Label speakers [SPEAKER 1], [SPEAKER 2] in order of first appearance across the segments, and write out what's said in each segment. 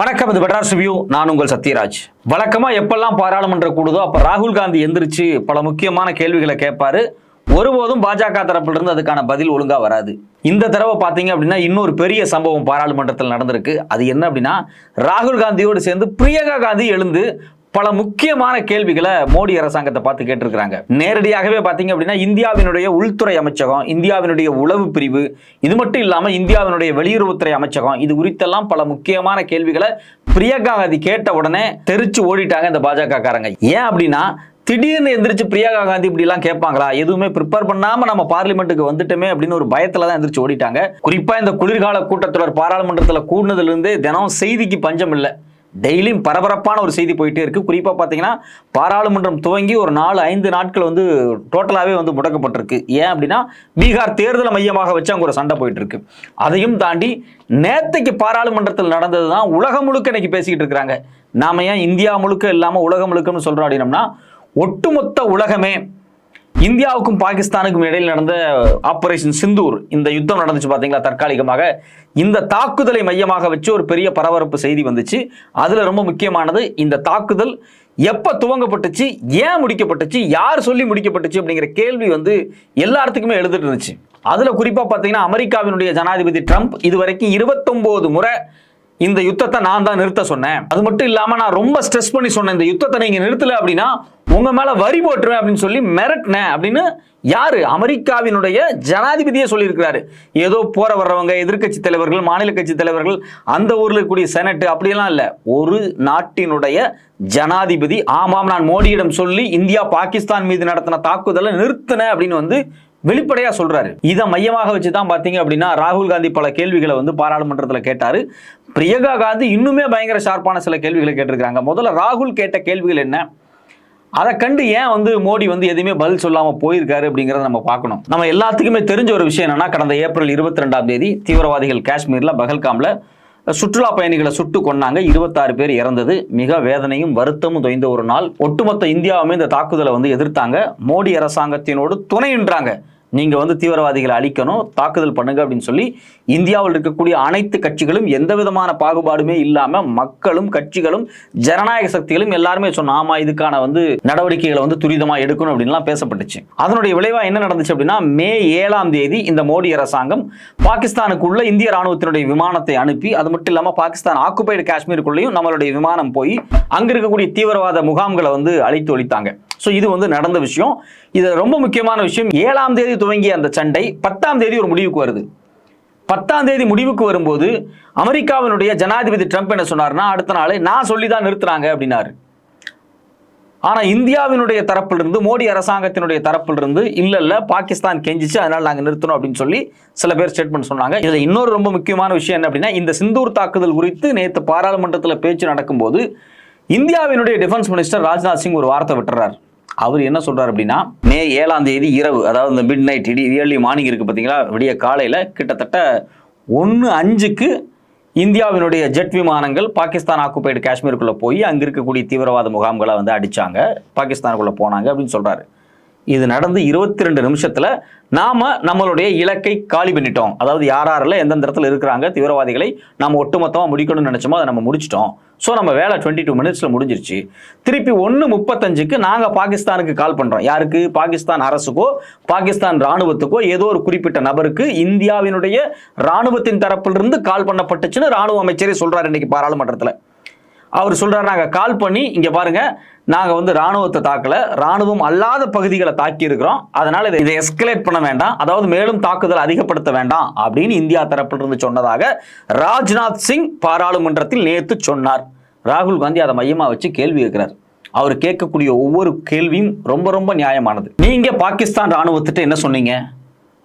[SPEAKER 1] வணக்கம் இது பெட்ராஸ் வியூ. நான் உங்கள் சத்யராஜ். வழக்கமாக எப்பெல்லாம் பாராளுமன்ற கூடுதோ அப்போ ராகுல் காந்தி எந்திரிச்சு பல முக்கியமான கேள்விகளை கேட்பாரு. ஒருபோதும் பாஜக தரப்பிலிருந்து அதுக்கான பதில் ஒழுங்கா வராது. இந்த தடவை பார்த்தீங்க அப்படின்னா இன்னொரு பெரிய சம்பவம் பாராளுமன்றத்தில் நடந்திருக்கு. அது என்ன அப்படின்னா ராகுல் காந்தியோடு சேர்ந்து பிரியங்கா காந்தி எழுந்து பல முக்கியமான கேள்விகளை மோடி அரசாங்கத்தை பார்த்து கேட்டிருக்கிறாங்க. நேரடியாகவே பார்த்தீங்க அப்படின்னா இந்தியாவினுடைய உள்துறை அமைச்சகம் இந்தியாவினுடைய உளவு பிரிவு இது மட்டும் இல்லாமல் இந்தியாவினுடைய வெளியுறவுத்துறை அமைச்சகம் இது குறித்தெல்லாம் பல முக்கியமான கேள்விகளை பிரியங்கா காந்தி கேட்ட உடனே தெரிச்சு ஓடிட்டாங்க இந்த பாஜக காரங்க ஏன் அப்படின்னா திடீர்னு எந்திரிச்சு பிரியங்கா காந்தி இப்படிலாம் கேட்பாங்களா? எதுவுமே ப்ரிப்பேர் பண்ணாமல் நம்ம பார்லிமெண்ட்டுக்கு வந்துட்டோமே அப்படின்னு ஒரு பயத்தில் தான் எந்திரிச்சு ஓடிட்டாங்க. குறிப்பாக இந்த குளிர்கால கூட்டத்தொடர் பாராளுமன்றத்தில் கூடினதுலேருந்து தினம் செய்திக்கு பஞ்சம் இல்லை. டெய்லியும் பரபரப்பான ஒரு செய்தி போயிட்டே இருக்குது குறிப்பாக பார்த்தீங்கன்னா பாராளுமன்றம் துவங்கி ஒரு நாலு ஐந்து நாட்கள் வந்து டோட்டலாகவே வந்து முடக்கப்பட்டிருக்கு. ஏன் அப்படின்னா பீகார் தேர்தலை மையமாக வச்சு அங்கே ஒரு சண்டை போயிட்டு இருக்கு. அதையும் தாண்டி நேத்தைக்கு பாராளுமன்றத்தில் நடந்தது தான் உலகம் முழுக்க இன்னைக்கு பேசிக்கிட்டு இருக்கிறாங்க. நாம ஏன் இந்தியா முழுக்க இல்லாமல் உலகம் முழுக்கன்னு சொல்கிறோம் அப்படின்னம்னா ஒட்டுமொத்த உலகமே இந்தியாவுக்கும் பாகிஸ்தானுக்கும் இடையில் நடந்த ஆபரேஷன் சிந்தூர் இந்த யுத்தம் நடந்துச்சு பார்த்தீங்களா? தற்காலிகமாக இந்த தாக்குதலை மையமாக வச்சு ஒரு பெரிய பரபரப்பு செய்தி வந்துச்சு. அதில் ரொம்ப முக்கியமானது இந்த தாக்குதல் எப்போ துவங்கப்பட்டுச்சு ஏன் முடிக்கப்பட்டுச்சு யார் சொல்லி முடிக்கப்பட்டுச்சு அப்படிங்கிற கேள்வி வந்து எல்லாத்துக்குமே எழுதிட்டு இருந்துச்சு. அதில் குறிப்பாக பார்த்தீங்கன்னா அமெரிக்காவினுடைய ஜனாதிபதி ட்ரம்ப் இதுவரைக்கும் இருபத்தொம்போது முறை இந்த யுத்தத்தை நான் தான் நிறுத்த சொன்னேன். அது மட்டும் இல்லாம நான் ரொம்ப ஸ்ட்ரெஸ் பண்ணி சொன்னேன் இந்த யுத்தத்தை நீங்க நிறுத்தல அப்படின்னா உங்க மேல வரி போட்டுருவேன் அப்படின்னு சொல்லி மிரட்டினேன் அப்படின்னு யாரு? அமெரிக்காவினுடைய ஜனாதிபதியே சொல்லியிருக்கிறாரு. ஏதோ போற வர்றவங்க எதிர்க்கட்சி தலைவர்கள் மாநில கட்சி தலைவர்கள் அந்த ஊர்ல இருக்கக்கூடிய செனட் அப்படியெல்லாம் இல்ல. ஒரு நாட்டினுடைய ஜனாதிபதி ஆமாம் நான் மோடியிடம் சொல்லி இந்தியா பாகிஸ்தான் மீது நடத்தின தாக்குதலை நிறுத்தினேன் அப்படின்னு வந்து வெளிப்படையா சொல்றாரு. இதை மையமாக வச்சு தான் பாத்தீங்க அப்படின்னா ராகுல் காந்தி பல கேள்விகளை வந்து பாராளுமன்றத்தில் கேட்டாரு. பிரியங்கா காந்தி இன்னுமே பயங்கர ஷார்ப்பான சில கேள்விகளை கேட்டிருக்காங்க முதல்ல ராகுல் கேட்ட கேள்விகள் என்ன? அதை கண்டு ஏன் வந்து மோடி வந்து எதுவுமே பதில் சொல்லாம போயிருக்காரு அப்படிங்கறத நம்ம பார்க்கணும். நம்ம எல்லாத்துக்குமே தெரிஞ்ச ஒரு விஷயம் என்னன்னா கடந்த ஏப்ரல் இருபத்தி ரெண்டாம் தேதி தீவிரவாதிகள் காஷ்மீர்ல பகல்காம்ல சுற்றுலா பயணிகளை சுட்டு கொன்னாங்க. இருபத்தாறு பேர் இறந்தது. மிக வேதனையும் வருத்தமும் தொய்ந்த ஒரு நாள். ஒட்டுமொத்த இந்தியாவுமே இந்த தாக்குதலை வந்து எதிர்த்தாங்க. மோடி அரசாங்கத்தினோடு துணையின்றாங்க நீங்கள் வந்து தீவிரவாதிகளை அழிக்கணும் தாக்குதல் பண்ணுங்க அப்படின்னு சொல்லி இந்தியாவில் இருக்கக்கூடிய அனைத்து கட்சிகளும் எந்த விதமான பாகுபாடுமே இல்லாமல் மக்களும் கட்சிகளும் ஜனநாயக சக்திகளும் எல்லாருமே சொன்ன ஆமாம் இதுக்கான வந்து நடவடிக்கைகளை வந்து துரிதமாக எடுக்கணும் அப்படின்லாம் பேசப்பட்டுச்சு. அதனுடைய விளைவாக என்ன நடந்துச்சு அப்படின்னா மே ஏழாம் தேதி இந்த மோடி அரசாங்கம் பாகிஸ்தானுக்குள்ள இந்திய ராணுவத்தினுடைய விமானத்தை அனுப்பி அது மட்டும் இல்லாமல் பாகிஸ்தான் ஆக்குபைடு காஷ்மீருக்குள்ளேயும் நம்மளுடைய விமானம் போய் அங்கே இருக்கக்கூடிய தீவிரவாத முகாம்களை வந்து அழித்து ஒழித்தாங்க. ஸோ இது வந்து நடந்த விஷயம். இது ரொம்ப முக்கியமான விஷயம். ஏழாம் தேதி துவங்கிய அந்த சண்டை பத்தாம் தேதி ஒரு முடிவுக்கு வருது. பத்தாம் தேதி முடிவுக்கு வரும்போது அமெரிக்காவினுடைய ஜனாதிபதி ட்ரம்ப் என்ன சொன்னார்னா அடுத்த நாள் நான் சொல்லி தான் நிறுத்துறாங்க அப்படின்னாரு. ஆனால் இந்தியாவினுடைய தரப்பிலிருந்து மோடி அரசாங்கத்தினுடைய தரப்பிலிருந்து இல்லை இல்லை பாகிஸ்தான் கெஞ்சிச்சு அதனால் நாங்கள் நிறுத்தணும் அப்படின்னு சொல்லி சில பேர் ஸ்டேட்மெண்ட் சொன்னாங்க. இதில் இன்னொரு ரொம்ப முக்கியமான விஷயம் என்ன அப்படின்னா இந்த சிந்தூர் தாக்குதல் குறித்து நேற்று பாராளுமன்றத்தில் பேச்சு நடக்கும்போது இந்தியாவினுடைய டிஃபென்ஸ் மினிஸ்டர் ராஜ்நாத் சிங் ஒரு வார்த்தை விட்டுறார். அவர் என்ன சொல்றாரு அப்படின்னா மே ஏழாம் தேதி இரவு அதாவது இந்த மிட் நைட் இடி இயர்லி மார்னிங் இருக்கு பார்த்தீங்களா? விடிய காலையில் கிட்டத்தட்ட ஒன்று அஞ்சுக்கு இந்தியாவினுடைய ஜெட் விமானங்கள் பாகிஸ்தான் ஆக்குபைடு காஷ்மீருக்குள்ளே போய் அங்கே இருக்கக்கூடிய தீவிரவாத முகாம்களை வந்து அடித்தாங்க பாகிஸ்தானுக்குள்ளே போனாங்க அப்படின்னு சொல்கிறாரு இது நடந்து இருபத்தி ரெண்டு நிமிஷத்துல நாம நம்மளுடைய இலக்கை காலி பண்ணிட்டோம். அதாவது யார் யாரில் எந்தெந்த இடத்துல இருக்கிறாங்க தீவிரவாதிகளை நாம் ஒட்டுமொத்தமாக முடிக்கணும்னு நினச்சோமோ அதை நம்ம முடிச்சிட்டோம். ஸோ நம்ம வேலை டுவெண்ட்டி டூ மினிட்ஸில் முடிஞ்சிருச்சு. திருப்பி ஒன்று முப்பத்தஞ்சுக்கு நாங்கள் பாகிஸ்தானுக்கு கால் பண்ணுறோம் யாருக்கு? பாகிஸ்தான் அரசுக்கோ பாகிஸ்தான் ராணுவத்துக்கோ ஏதோ ஒரு குறிப்பிட்ட நபருக்கு இந்தியாவினுடைய ராணுவத்தின் தரப்பிலிருந்து கால் பண்ணப்பட்டுச்சுன்னு ராணுவ அமைச்சரே சொல்கிறார் இன்னைக்கு பாராளுமன்றத்தில். அவர் சொல்கிறார் நாங்கள் கால் பண்ணி இங்கே பாருங்க நாங்கள் வந்து ராணுவத்தை தாக்கல. ராணுவம் அல்லாத பகுதிகளை தாக்கி இருக்கிறோம் அதனால் இதை இதை எஸ்கலேட் பண்ண வேண்டாம். அதாவது மேலும் தாக்குதல் அதிகப்படுத்த வேண்டாம். அப்படின்னு இந்தியா தரப்பிலிருந்து சொன்னதாக ராஜ்நாத் சிங் பாராளுமன்றத்தில் நேற்று சொன்னார். ராகுல் காந்தி அதை மையமாக வச்சு கேள்வி கேட்கிறார். அவர் கேட்கக்கூடிய ஒவ்வொரு கேள்வியும் ரொம்ப ரொம்ப நியாயமானது. நீங்கள் பாகிஸ்தான் ராணுவத்திட்ட என்ன சொன்னீங்க?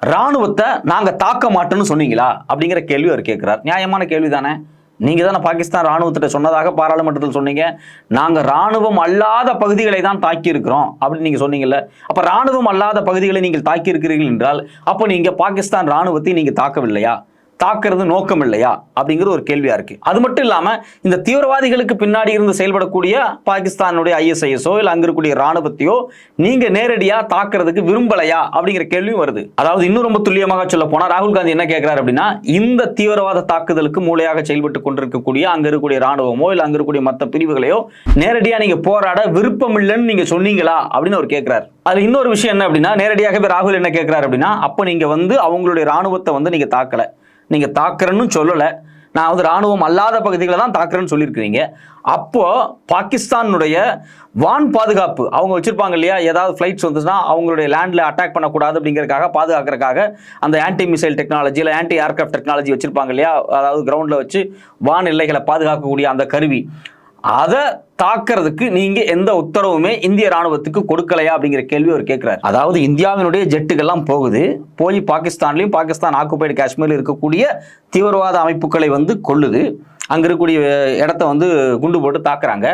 [SPEAKER 1] ராணுவத்தை நாங்கள் தாக்க மாட்டோம்னு சொன்னீங்களா? அப்படிங்கிற கேள்வி அவர் கேட்குறார். நியாயமான கேள்வி தானே நீங்க தான் பாகிஸ்தான் ராணுவத்திட்ட சொன்னதாக பாராளுமன்றத்தில் சொன்னீங்க. நாங்க ராணுவம் அல்லாத பகுதிகளை தான் தாக்கி இருக்கிறோம் அப்படின்னு நீங்க சொன்னீங்கல்ல. அப்ப ராணுவம் அல்லாத பகுதிகளை நீங்கள் தாக்கி இருக்கிறீர்கள் என்றால் அப்போ நீங்க பாகிஸ்தான் ராணுவத்தை நீங்க தாக்கவில்லையா? தாக்குறது நோக்கம் இல்லையா அப்படிங்கிற ஒரு கேள்வியா இருக்கு. அது மட்டும் இல்லாம இந்த தீவிரவாதிகளுக்கு பின்னாடி இருந்து செயல்படக்கூடிய பாகிஸ்தானுடைய ஐஎஸ்ஐஎஸோ இல்ல அங்கே இருக்கக்கூடிய ராணுவத்தையோ நீங்க நேரடியா தாக்குறதுக்கு விரும்பலையா அப்படிங்கிற கேள்வியும் வருது. அதாவது இன்னும் ரொம்ப துல்லியமாக சொல்ல போனா ராகுல் காந்தி என்ன கேட்கிறாரு அப்படின்னா இந்த தீவிரவாத தாக்குதலுக்கு மூளையாக செயல்பட்டு கொண்டிருக்கக்கூடிய அங்க இருக்கக்கூடிய ராணுவமோ இல்ல அங்கே இருக்கக்கூடிய மற்ற பிரிவுகளையோ நேரடியா நீங்க போராட விருப்பம் இல்லைன்னு நீங்க சொன்னீங்களா அப்படின்னு அவர் கேட்கிறாரு அது இன்னொரு விஷயம் என்ன அப்படின்னா நேரடியாகவே ராகுல் என்ன கேட்கிறாரு அப்படின்னா அப்ப நீங்க வந்து அவங்களுடைய ராணுவத்தை வந்து நீங்க தாக்கலை. நீங்கள் தாக்குறேன்னு சொல்லலை. நான் வந்து ராணுவம் அல்லாத பகுதிகளை தான் தாக்குறேன்னு சொல்லியிருக்கிறீங்க. அப்போது பாகிஸ்தானுடைய வான் பாதுகாப்பு அவங்க வச்சுருப்பாங்க இல்லையா? ஏதாவது ஃப்ளைட்ஸ் வந்துச்சுன்னா அவங்களுடைய லேண்டில் அட்டாக் பண்ணக்கூடாது அப்படிங்கிறக்காக பாதுகாக்கிறதுக்காக அந்த ஆன்டி மிசைல் டெக்னாலஜி இல்லை ஆன்டி ஏர்க்ராஃப்ட் டெக்னாலஜி வச்சுருப்பாங்க இல்லையா? அதாவது கிரவுண்டில் வச்சு வான் எல்லைகளை பாதுகாக்கக்கூடிய அந்த கருவி. அதை தாக்குறதுக்கு நீங்க எந்த உத்தரவுமே இந்திய ராணுவத்துக்கு கொடுக்கலையா அப்படிங்கிற கேள்வி அவர் கேட்கிறார் அதாவது இந்தியாவினுடைய ஜெட்டுகள்லாம் போகுது போய் பாகிஸ்தான்லயும் பாகிஸ்தான் ஆக்குபைடு காஷ்மீர்ல இருக்கக்கூடிய தீவிரவாத அமைப்புகளை வந்து கொள்ளுது அங்க இருக்கக்கூடிய இடத்த வந்து குண்டு போட்டு தாக்குறாங்க.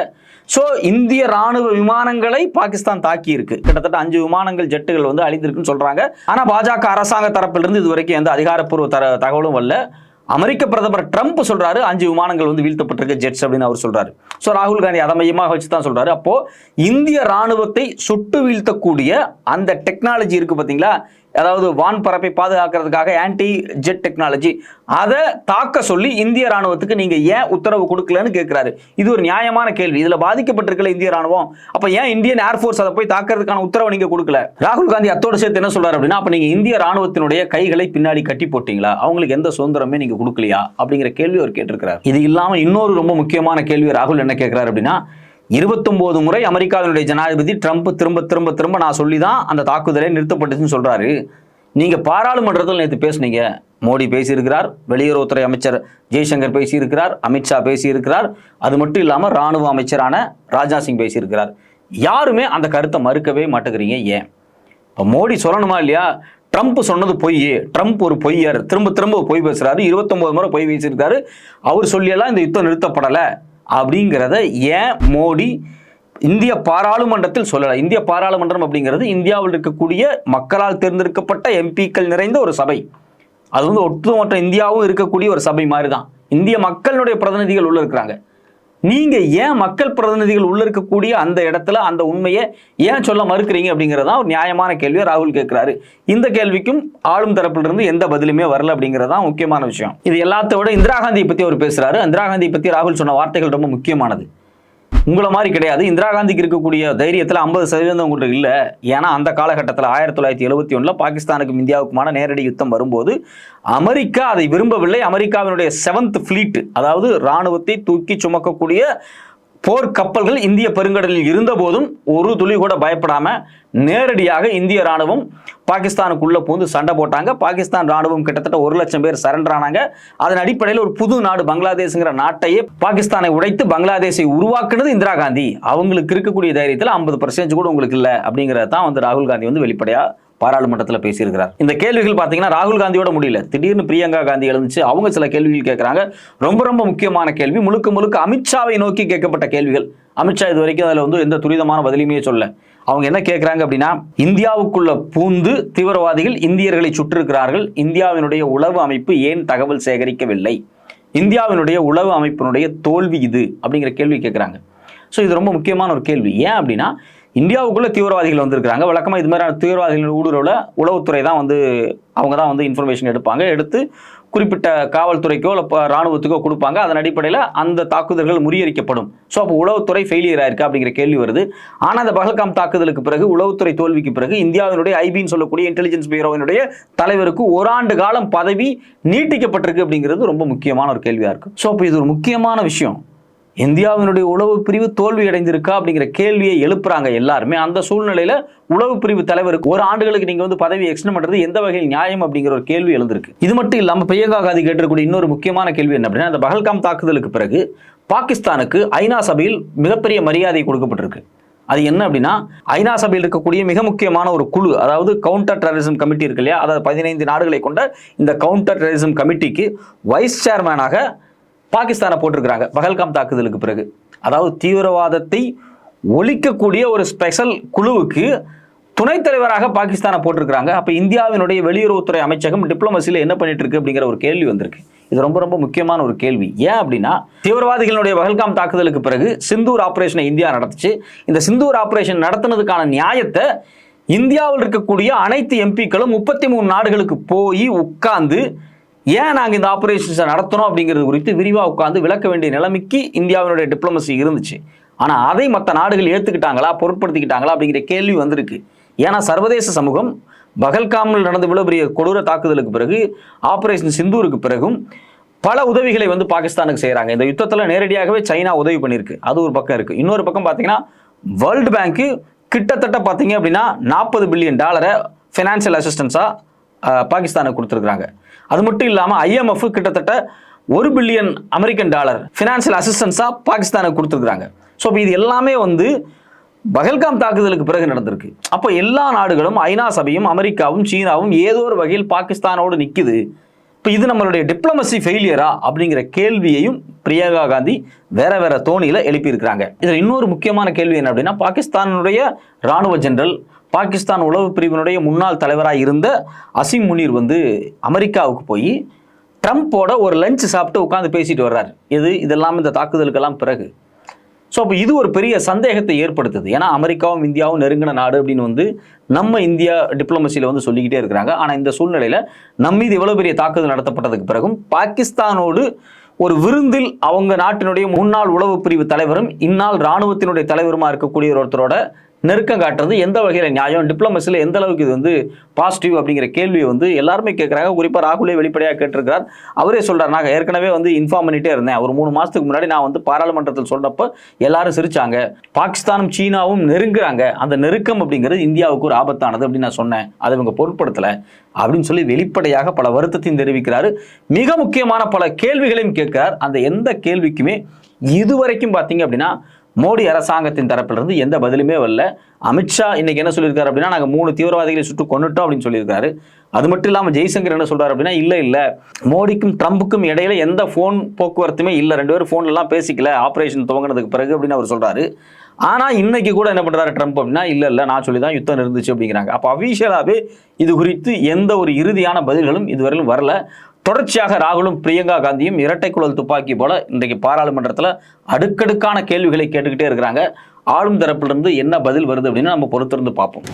[SPEAKER 1] ஸோ இந்திய ராணுவ விமானங்களை பாகிஸ்தான் தாக்கி இருக்கு கிட்டத்தட்ட அஞ்சு விமானங்கள் ஜெட்டுகள் வந்து அழிந்திருக்குன்னு சொல்றாங்க. ஆனா பாஜக அரசாங்க தரப்பிலிருந்து இது வரைக்கும் எந்த அதிகாரப்பூர்வ தர தகவலும் வரல. அமெரிக்க பிரதமர் ட்ரம்ப் சொல்றாரு அஞ்சு விமானங்கள் வந்து வீழ்த்தப்பட்டிருக்க ஜெட்ஸ் அப்படின்னு அவர் சொல்றாரு. ஸோ ராகுல் காந்தி அதை மையமாக வச்சு தான் சொல்றாரு. அப்போ இந்திய ராணுவத்தை சுட்டு வீழ்த்தக்கூடிய அந்த டெக்னாலஜி இருக்கு பாத்தீங்களா? அதாவது வான் பரப்பை பாதுகாக்கிறதுக்காக ஆன்டி ஜெட் டெக்னாலஜி அதை தாக்க சொல்லி இந்திய ராணுவத்துக்கு நீங்க ஏன் உத்தரவு கொடுக்கலன்னு கேட்கிறாரு இது ஒரு நியாயமான கேள்வி. இதுல பாதிக்கப்பட்டிருக்கல இந்திய ராணுவம். அப்ப ஏன் இந்தியன் ஏர்ஃபோர்ஸ் அதை போய் தாக்கிறதுக்கான உத்தரவை நீங்க கொடுக்கல? ராகுல் காந்தி அத்தோடு சேர்த்து என்ன சொல்றாரு அப்படின்னா அப்ப நீங்க இந்திய ராணுவத்தினுடைய கைகளை பின்னாடி கட்டி போட்டீங்களா? அவங்களுக்கு எந்த சுதந்திரமே நீங்க கொடுக்கலையா? அப்படிங்கிற கேள்வி அவர் கேட்டிருக்கிறார். இது இல்லாம இன்னொரு ரொம்ப முக்கியமான கேள்வி ராகுல் என்ன கேட்கிறாரு அப்படின்னா இருபத்தொம்போது முறை அமெரிக்காவினுடைய ஜனாதிபதி ட்ரம்ப் திரும்ப திரும்ப திரும்ப நான் சொல்லி தான் அந்த தாக்குதலை நிறுத்தப்பட்டுச்சுன்னு சொல்கிறாரு நீங்கள் பாராளுமன்றத்தில் நேற்று பேசுனீங்க. மோடி பேசியிருக்கிறார் வெளியுறவுத்துறை அமைச்சர் ஜெய்சங்கர் பேசியிருக்கிறார் அமித்ஷா பேசியிருக்கிறார். அது மட்டும் இல்லாமல் ராணுவ அமைச்சரான ராஜ்நாத் சிங் பேசியிருக்கிறார். யாருமே அந்த கருத்தை மறுக்கவே மாட்டேங்கிறீங்க ஏன்? இப்போ மோடி சொல்லணுமா இல்லையா? ட்ரம்ப் சொன்னது பொய். ட்ரம்ப் ஒரு பொய்யர். திரும்ப திரும்ப பொய் பேசுகிறாரு இருபத்தொம்போது முறை பொய் பேசியிருக்காரு. அவர் சொல்லியெல்லாம் இந்த யுத்தம் நிறுத்தப்படலை. அப்படிங்கிறத ஏன் மோடி இந்திய பாராளுமன்றத்தில் சொல்லலை? இந்திய பாராளுமன்றம் அப்படிங்கிறது இந்தியாவில் இருக்கக்கூடிய மக்களால் தேர்ந்தெடுக்கப்பட்ட எம்பிக்கள் நிறைந்த ஒரு சபை. அது வந்து ஒட்டுமொத்த இந்தியாவும் இருக்கக்கூடிய ஒரு சபை மாதிரி தான் இந்திய மக்களுடைய பிரதிநிதிகள் உள்ள இருக்கிறாங்க. நீங்க ஏன் மக்கள் பிரதிநிதிகள் உள்ள இருக்கக்கூடிய அந்த இடத்துல அந்த உண்மையை ஏன் சொல்ல மறுக்கிறீங்க அப்படிங்கிறதா ஒரு நியாயமான கேள்வியை ராகுல் கேட்கிறாரு. இந்த கேள்விக்கும் ஆளும் தரப்பிலிருந்து எந்த பதிலுமே வரல அப்படிங்கிறதா முக்கியமான விஷயம். இது எல்லாத்த விட இந்திரா காந்தியை பத்தி அவர் பேசுறாரு. இந்திரா காந்தியை பத்தி ராகுல் சொன்ன வார்த்தைகள் ரொம்ப முக்கியமானது. உங்களை மாதிரி கிடையாது. இந்திரா காந்திக்கு இருக்கக்கூடிய தைரியத்தில் ஐம்பது சதவீதம் உங்கள்கிட்ட இல்லை. ஏன்னா அந்த காலகட்டத்தில் ஆயிரத்தி தொள்ளாயிரத்தி எழுபத்தி ஒன்றில் பாகிஸ்தானுக்கும் இந்தியாவுக்குமான நேரடி யுத்தம் வரும்போது அமெரிக்கா அதை விரும்பவில்லை. அமெரிக்காவினுடைய செவன்த் ஃப்ளீட் அதாவது இராணுவத்தை தூக்கி சுமக்கக்கூடிய போர் கப்பல்கள் இந்திய பெருங்கடலில் இருந்தபோதும் ஒரு துளி கூட பயப்படாம நேரடியாக இந்திய ராணுவம் பாகிஸ்தானுக்குள்ள பூந்து சண்டை போட்டாங்க. பாகிஸ்தான் ராணுவம் கிட்டத்தட்ட ஒரு லட்சம் பேர் சரண்டர் ஆனாங்க. அதன் அடிப்படையில் ஒரு புது நாடு பங்களாதேஷ்ங்கிற நாட்டையே பாகிஸ்தானை உடைத்து பங்களாதேஷை உருவாக்குனது இந்திரா காந்தி. அவங்களுக்கு இருக்கக்கூடிய தைரியத்தில் ஐம்பது பர்சன்டேஜ் கூட உங்களுக்கு இல்லை அப்படிங்கிறத தான் வந்து ராகுல் காந்தி வந்து வெளிப்படையாக பாராளுமன்றத்தில் பேசியிருக்கிறார். இந்த கேள்விகள் பார்த்தீங்கன்னா ராகுல் காந்தியோட முடியல. திடீர்னு பிரியங்கா காந்தி எழுந்துச்சு அவங்க சில கேள்விகள் கேட்குறாங்க ரொம்ப ரொம்ப முக்கியமான கேள்வி முழுக்க முழுக்க அமித்ஷாவை நோக்கி கேட்கப்பட்ட கேள்விகள். அமித்ஷா இது வரைக்கும் அதில் வந்து எந்த துரிதமான பதிலுமே சொல்ல அவங்க என்ன கேட்குறாங்க அப்படின்னா இந்தியாவுக்குள்ள பூந்து தீவிரவாதிகள் இந்தியர்களை சுற்றிருக்கிறார்கள். இந்தியாவினுடைய உளவு அமைப்பு ஏன் தகவல் சேகரிக்கவில்லை? இந்தியாவினுடைய உளவு அமைப்பினுடைய தோல்வி இது அப்படிங்கிற கேள்வி கேட்குறாங்க ஸோ இது ரொம்ப முக்கியமான ஒரு கேள்வி. ஏன் அப்படின்னா இந்தியாவுக்குள்ள தீவிரவாதிகள் வந்திருக்கிறாங்க. வழக்கமாக இது மாதிரியான தீவிரவாதிகள் ஊடுருவில் உளவுத்துறை தான் வந்து அவங்க தான் வந்து இன்ஃபர்மேஷன் எடுப்பாங்க. எடுத்து குறிப்பிட்ட காவல்துறைக்கோ இல்லை ராணுவத்துக்கோ கொடுப்பாங்க. அதன் அடிப்படையில் அந்த தாக்குதல்கள் முறியடிக்கப்படும். ஸோ அப்போ உளவுத்துறை ஃபெயிலியர் ஆயிருக்கு அப்படிங்கிற கேள்வி வருது. ஆனால் அந்த பகல்காம் தாக்குதலுக்கு பிறகு உளவுத்துறை தோல்விக்கு பிறகு இந்தியாவினுடைய ஐபின்னு சொல்லக்கூடிய இன்டெலிஜென்ஸ் பியூரோவினுடைய தலைவருக்கு ஓராண்டு காலம் பதவி நீட்டிக்கப்பட்டிருக்கு அப்படிங்கிறது ரொம்ப முக்கியமான ஒரு கேள்வியாக இருக்கும் ஸோ அப்போ இது ஒரு முக்கியமான விஷயம். இந்தியாவினுடைய உளவு பிரிவு தோல்வி அடைந்திருக்கா அப்படிங்கிற கேள்வியை எழுப்புறாங்க எல்லாருமே. அந்த சூழ்நிலையில உளவு பிரிவு தலைவருக்கு ஒரு ஆண்டுகளுக்கு நீங்க வந்து பதவி எக்ஸ்டன் பண்றது எந்த வகையில் நியாயம் அப்படிங்கிற ஒரு கேள்வி எழுந்திருக்கு. இது மட்டும் இல்லாம பிரியங்கா காந்தி கேட்டிருக்கூடிய இன்னொரு முக்கியமான கேள்வி என்ன அப்படின்னா அந்த பகல்காம் தாக்குதலுக்கு பிறகு பாகிஸ்தானுக்கு ஐநா சபையில் மிகப்பெரிய மரியாதை கொடுக்கப்பட்டிருக்கு. அது என்ன அப்படின்னா ஐநா சபையில் இருக்கக்கூடிய மிக முக்கியமான ஒரு குழு அதாவது கவுண்டர் டெரரிசம் கமிட்டி இருக்கு இல்லையா அதாவது பதினைந்து நாடுகளை கொண்ட இந்த கவுண்டர் டெரரிசம் கமிட்டிக்கு வைஸ் சேர்மேனாக பாகிஸ்தானை போட்டிருக்கிறாங்க. பகல்காம் தாக்குதலுக்கு பிறகு. அதாவது தீவிரவாதத்தை ஒழிக்கக்கூடிய ஒரு ஸ்பெஷல் குழுவுக்கு துணைத் தலைவராக பாகிஸ்தானை போட்டிருக்கிறாங்க. அப்போ இந்தியாவினுடைய வெளியுறவுத்துறை அமைச்சகம் டிப்ளமசியில் என்ன பண்ணிட்டு இருக்கு அப்படிங்கிற ஒரு கேள்வி வந்திருக்கு. இது ரொம்ப ரொம்ப முக்கியமான ஒரு கேள்வி. ஏன் அப்படின்னா தீவிரவாதிகளுடைய பகல்காம் தாக்குதலுக்கு பிறகு சிந்தூர் ஆபரேஷனை இந்தியா நடத்துச்சு. இந்த சிந்தூர் ஆபரேஷன் நடத்துனதுக்கான நியாயத்தை இந்தியாவில் இருக்கக்கூடிய அனைத்து எம்பிக்களும் முப்பத்தி மூணு நாடுகளுக்கு போய் உட்கார்ந்து ஏன் நாங்கள் இந்த ஆப்ரேஷன்ஸை நடத்தணும் அப்படிங்கிறது குறித்து விரிவாக உட்காந்து விளக்க வேண்டிய நிலைமைக்கு இந்தியாவினுடைய டிப்ளமசி இருந்துச்சு. ஆனால் அதை மற்ற நாடுகள் ஏற்றுக்கிட்டாங்களா பொருட்படுத்திக்கிட்டாங்களா அப்படிங்கிற கேள்வி வந்திருக்கு. ஏன்னா சர்வதேச சமூகம் பகல்காமில் நடந்த இவ்வளவு பெரிய கொடூர தாக்குதலுக்கு பிறகு ஆப்ரேஷன் சிந்தூருக்கு பிறகும் பல உதவிகளை வந்து பாகிஸ்தானுக்கு செய்கிறாங்க இந்த யுத்தத்தில் நேரடியாகவே சைனா உதவி பண்ணியிருக்கு அது ஒரு பக்கம் இருக்குது இன்னொரு பக்கம் பார்த்தீங்கன்னா வேர்ல்டு பேங்க்கு கிட்டத்தட்ட பார்த்தீங்க அப்படின்னா நாற்பது பில்லியன் டாலரை ஃபினான்ஷியல் அசிஸ்டன்ஸாக பாகிஸ்தானுக்கு கொடுத்துருக்குறாங்க. அது மட்டும் இல்லாமல் ஐஎம்எஃப் கிட்டத்தட்ட ஒரு பில்லியன் அமெரிக்கன் டாலர் ஃபினான்ஷியல் அசிஸ்டன்ஸாக பாகிஸ்தானுக்கு கொடுத்துருக்குறாங்க. ஸோ இப்போ இது எல்லாமே வந்து பகல்காம் தாக்குதலுக்கு பிறகு நடந்திருக்கு. அப்போ எல்லா நாடுகளும் ஐநா சபையும் அமெரிக்காவும் சீனாவும் ஏதோ ஒரு வகையில் பாகிஸ்தானோடு நிற்குது இப்போ இது நம்மளுடைய டிப்ளமசி ஃபெயிலியரா அப்படிங்கிற கேள்வியையும் பிரியங்கா காந்தி வேற வேற தோணியில் எழுப்பியிருக்கிறாங்க. இதில் இன்னொரு முக்கியமான கேள்வி என்ன அப்படின்னா பாகிஸ்தானுடைய ராணுவ ஜெனரல் பாகிஸ்தான் உளவு பிரிவினுடைய முன்னாள் தலைவராக இருந்த அசிம் முனீர் வந்து அமெரிக்காவுக்கு போய் ட்ரம்ப்போட ஒரு லஞ்ச் சாப்பிட்டு உட்காந்து பேசிட்டு வர்றாரு. இது இதெல்லாம் இந்த தாக்குதலுக்கெல்லாம் பிறகு. ஸோ அப்போ இது ஒரு பெரிய சந்தேகத்தை ஏற்படுத்துது. ஏன்னா அமெரிக்காவும் இந்தியாவும் நெருங்கின நாடு அப்படின்னு வந்து நம்ம இந்தியா டிப்ளமசியில் வந்து சொல்லிக்கிட்டே இருக்கிறாங்க. ஆனால் இந்த சூழ்நிலையில் நம்ம மீது இவ்வளோ பெரிய தாக்குதல் நடத்தப்பட்டதுக்கு பிறகும் பாகிஸ்தானோடு ஒரு விருந்தில் அவங்க நாட்டினுடைய முன்னாள் உளவு பிரிவு தலைவரும் இந்நாள் இராணுவத்தினுடைய தலைவருமா இருக்கக்கூடிய ஒருத்தரோட நெருக்கம் காட்டுறது எந்த வகையில் நியாயம்? டிப்ளமசியில் எந்த அளவுக்கு இது வந்து பாசிட்டிவ் அப்படிங்கிற கேள்வியை வந்து எல்லாருமே கேட்குறாங்க குறிப்பாக ராகுலே வெளிப்படையாக கேட்டிருக்கிறார். அவரே சொல்கிறார் நான் ஏற்கனவே வந்து இன்ஃபார்ம் பண்ணிகிட்டே இருந்தேன். ஒரு மூணு மாதத்துக்கு முன்னாடி நான் வந்து பாராளுமன்றத்தில் சொன்னப்போ எல்லாரும் சிரிச்சாங்க. பாகிஸ்தானும் சீனாவும் நெருங்குறாங்க. அந்த நெருக்கம் அப்படிங்கிறது இந்தியாவுக்கு ஒரு ஆபத்தானது அப்படின்னு நான் சொன்னேன். அதை இவங்க பொருட்படுத்தலை. அப்படின்னு சொல்லி வெளிப்படையாக பல வருத்தத்தையும் தெரிவிக்கிறாரு. மிக முக்கியமான பல கேள்விகளையும் கேட்கிறார். அந்த எந்த கேள்விக்குமே இதுவரைக்கும் பார்த்தீங்க அப்படின்னா மோடி அரசாங்கத்தின் தரப்பிலிருந்து எந்த பதிலுமே வரல. அமித்ஷா இன்னைக்கு என்ன சொல்லியிருக்காரு அப்படின்னா நாங்கள் மூணு தீவிரவாதிகளை சுட்டு கொண்டுட்டோம் அப்படின்னு சொல்லியிருக்காரு. அது மட்டும் இல்லாமல் ஜெய்சங்கர் என்ன சொல்றாரு அப்படின்னா இல்லை இல்லை. மோடிக்கும் ட்ரம்புக்கும் இடையில எந்த ஃபோன் போக்குவரத்துமே இல்லை. ரெண்டு பேரும் ஃபோன்லாம் பேசிக்கல. ஆப்ரேஷன் துவங்கினதுக்கு பிறகு அப்படின்னு அவர் சொல்றாரு. ஆனால் இன்னைக்கு கூட என்ன பண்ணுறாரு ட்ரம்ப் அப்படின்னா இல்லை இல்லை. நான் சொல்லி தான் யுத்தம் இருந்துச்சு அப்படிங்கிறாங்க. அப்போ அஃபீஷியலாகவே இது குறித்து எந்த ஒரு இறுதியான பதில்களும் இதுவரையிலும் வரல. தொடர்ச்சியாக ராகுலும் பிரியங்கா காந்தியும் இரட்டை குழல் துப்பாக்கி போல இன்றைக்கு பாராளுமன்றத்தில் அடுக்கடுக்கான கேள்விகளை கேட்டுக்கிட்டே இருக்கிறாங்க. ஆளும் தரப்பிலிருந்து என்ன பதில் வருது அப்படின்னு நம்ம பொறுத்திருந்து பார்ப்போம்.